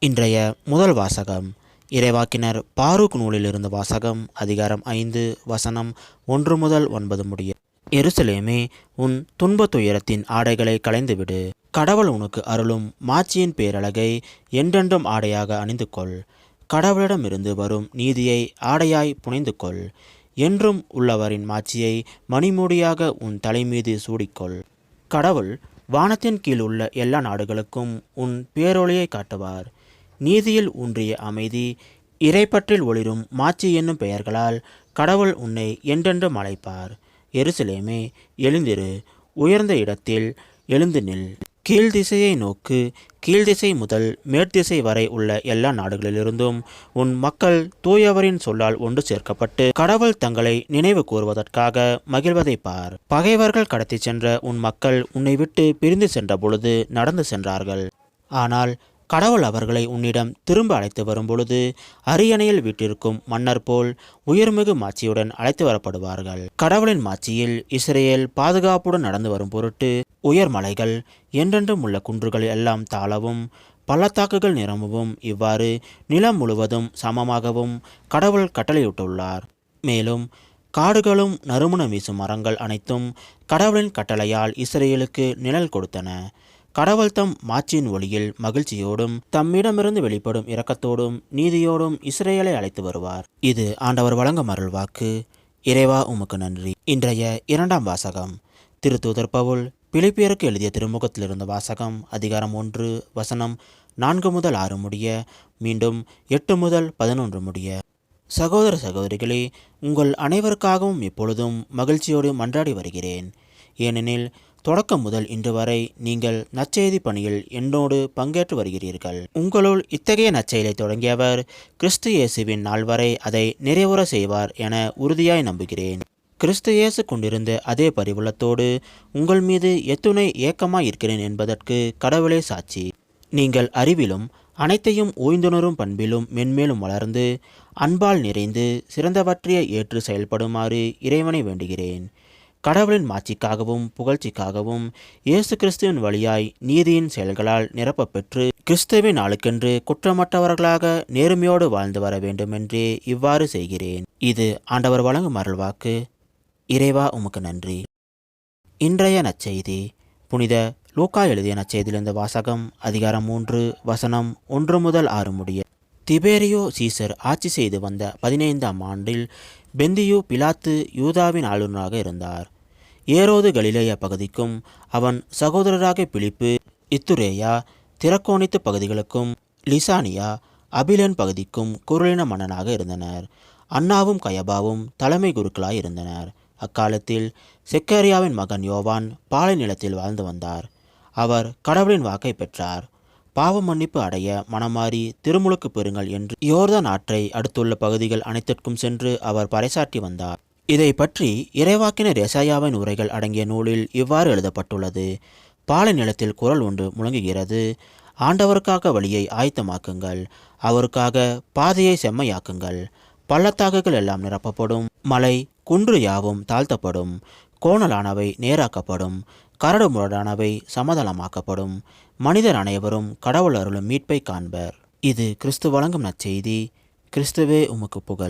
இன்றைய முதல் வாசகம். இறைவாக்கினர் பாரூக் நூலிலிருந்து வாசகம் அதிகாரம் ஐந்து வசனம் ஒன்று முதல் ஒன்பது முடிய. எருசலேமே உன் துன்பத் துயரத்தின் ஆடைகளை களைந்துவிடு. கடவுள் உனக்கு அருளும் மாட்சியின் பேரழகை என்றென்றும் ஆடையாக அணிந்து கொள் கடவுளிடமிருந்து வரும் நீதியை ஆடையாய் புனைந்து கொள் என்றும் உள்ளவரின் மாட்சியை மணிமூடியாக உன் தலைமீது சூடிக்கொள். கடவுள் வானத்தின் கீழ் உள்ள எல்லா நாடுகளுக்கும் உன் பேரொளியை காட்டுவார். நீதியில் ஊன்றிய அமைதி இறைப்பற்றில் ஒளிரும் மாச்சி என்னும் பெயர்களால் கடவுள் உன்னை என்றென்று மலைப்பார் எருசலேமே எழுந்திரு. உயர்ந்த இடத்தில் எழுந்து நில். கீழ்திசையை நோக்கு. கீழ்திசை முதல் மேற்திசை வரை உள்ள எல்லா நாடுகளிலிருந்தும் உன் மக்கள் தூயவரின் சொல்லால் ஒன்று சேர்க்கப்பட்டு கடவுள் தங்களை நினைவு கூறுவதற்காக மகிழ்வதை பார். பகைவர்கள் கடத்தி சென்ற உன் மக்கள் உன்னை விட்டு பிரிந்து சென்ற பொழுது நடந்து சென்றார்கள். ஆனால் கடவுள் அவர்களை உன்னிடம் திரும்ப அழைத்து வரும்பொழுது அரியணையில் வீட்டிற்கும் மன்னர் போல் உயர்மிகு மாட்சியுடன் அழைத்து வரப்படுவார்கள். கடவுளின் மாட்சியில் இஸ்ரேல் பாதுகாப்புடன் நடந்து வரும் பொருட்டு உயர் மலைகள் என்றென்றும் உள்ள குன்றுகள் எல்லாம் தாளவும் பள்ளத்தாக்குகள் நிரம்பவும் இவ்வாறு நிலம் முழுவதும் சமமாகவும் கடவுள் கட்டளையிட்டுள்ளார். மேலும் காடுகளும் நறுமணம் வீசும் மரங்கள் அனைத்தும் கடவுளின் கட்டளையால் இஸ்ரேலுக்கு நிழல் கொடுத்தன. கடவுள் தம் மாட்சியின் ஒளியில் மகிழ்ச்சியோடும் தம்மிடமிருந்து வெளிப்படும் இரக்கத்தோடும் நீதியோடும் இஸ்ரேலை அழைத்து வருவார். இது ஆண்டவர் வழங்கும் அருள் வாக்கு. இறைவா உமக்கு நன்றி. இன்றைய இரண்டாம் வாசகம். திருத்தூதர் பவுல் பிலிப்பியருக்கு எழுதிய திருமுகத்திலிருந்த வாசகம் அதிகாரம் ஒன்று வசனம் நான்கு முதல் ஆறு முடிய மீண்டும் எட்டு முதல் பதினொன்று முடிய. சகோதர சகோதரிகளே உங்கள் அனைவருக்காகவும் இப்பொழுதும் மகிழ்ச்சியோடு மன்றாடி வருகிறேன். ஏனெனில் தொடக்கம் முதல் இன்று வரை நீங்கள் நற்செய்தி பணியில் என்னோடு பங்கேற்று வருகிறீர்கள். உங்களுள் இத்தகைய நற்செயலை தொடங்கியவர் கிறிஸ்து இயேசுவின் நாள் வரை அதை நிறைவுற செய்வார் என உறுதியாய் நம்புகிறேன். கிறிஸ்து இயேசு கொண்டிருந்த அதே பரிவுள்ளத்தோடு உங்கள் மீது எத்துணை ஏக்கமாய் இருக்கிறேன் என்பதற்கு கடவுளே சாட்சி. நீங்கள் அறிவிலும் அனைத்தையும் ஓய்ந்துணரும் பண்பிலும் மென்மேலும் வளர்ந்து அன்பால் நிறைந்து சிறந்தவற்றையே ஏற்று செயல்படுமாறு இறைவனை வேண்டுகிறேன். கடவுளின் மாட்சிக்காகவும் புகழ்ச்சிக்காகவும் இயேசு கிறிஸ்துவின் வழியாய் நீதியின் செயல்களால் நிரப்பப்பெற்று கிறிஸ்துவின் நாளுக்கென்று குற்றமற்றவர்களாக நேர்மையோடு வாழ்ந்து வர வேண்டுமென்றே இவ்வாறு செய்கிறேன். இது ஆண்டவர் வழங்கும் அருள்வாக்கு. இறைவா உமக்கு நன்றி. இன்றைய நற்செய்தி புனித லூக்கா எழுதிய நற்செய்தியிலிருந்த வாசகம் அதிகாரம் மூன்று வசனம் ஒன்று முதல் ஆறு முடிய திபேரியோ சீசர் ஆட்சி செய்து வந்த பதினைந்தாம் ஆண்டில் பெந்தியு பிலாத்து யூதாவின் ஆளுநராக இருந்தார். ஏரோது கலிலேயா பகுதிக்கும் அவன் சகோதரராக பிலிப்பு இத்துரேயா திரக்கோணித்து பகுதிகளுக்கும் லிசானியா அபிலன் பகுதிக்கும் குரலின மன்னனாக இருந்தனர். அண்ணாவும் கயபாவும் தலைமை குருக்களாய் இருந்தனர். அக்காலத்தில் செக்கரியாவின் மகன் யோவான் பாலை நிலத்தில் வாழ்ந்து வந்தார். அவர் கடவுளின் வாக்கை பெற்றார். பாவ மன்னிப்பு அடைய மனமாறி திருமுழுக்கு பெறுங்கள் என்று யோர்தான் ஆற்றை அடுத்துள்ள பகுதிகள் அனைத்திற்கும் சென்று அவர் பறைசாற்றி வந்தார். இதை பற்றி இறைவாக்கினர் எசாயாவின் உரைகள் அடங்கிய நூலில் இவ்வாறு எழுதப்பட்டுள்ளது. பாலை நிலத்தில் குரல் ஒன்று முழங்குகிறது. ஆண்டவருக்காக வழியை ஆயத்தமாக்குங்கள். அவருக்காக பாதையை செம்மையாக்குங்கள். பள்ளத்தாக்குகள் எல்லாம் நிரப்பப்படும். மலை குன்று யாவும் தாழ்த்தப்படும். கோணலானவை நேராக்கப்படும். கரடு முரடானவை சமதளமாக்கப்படும். மனிதர் அனைவரும் கடவுள் அருளும் மீட்பை காண்பர். இது கிறிஸ்து வழங்கும் நற்செய்தி. கிறிஸ்துவே உமக்கு புகழ்.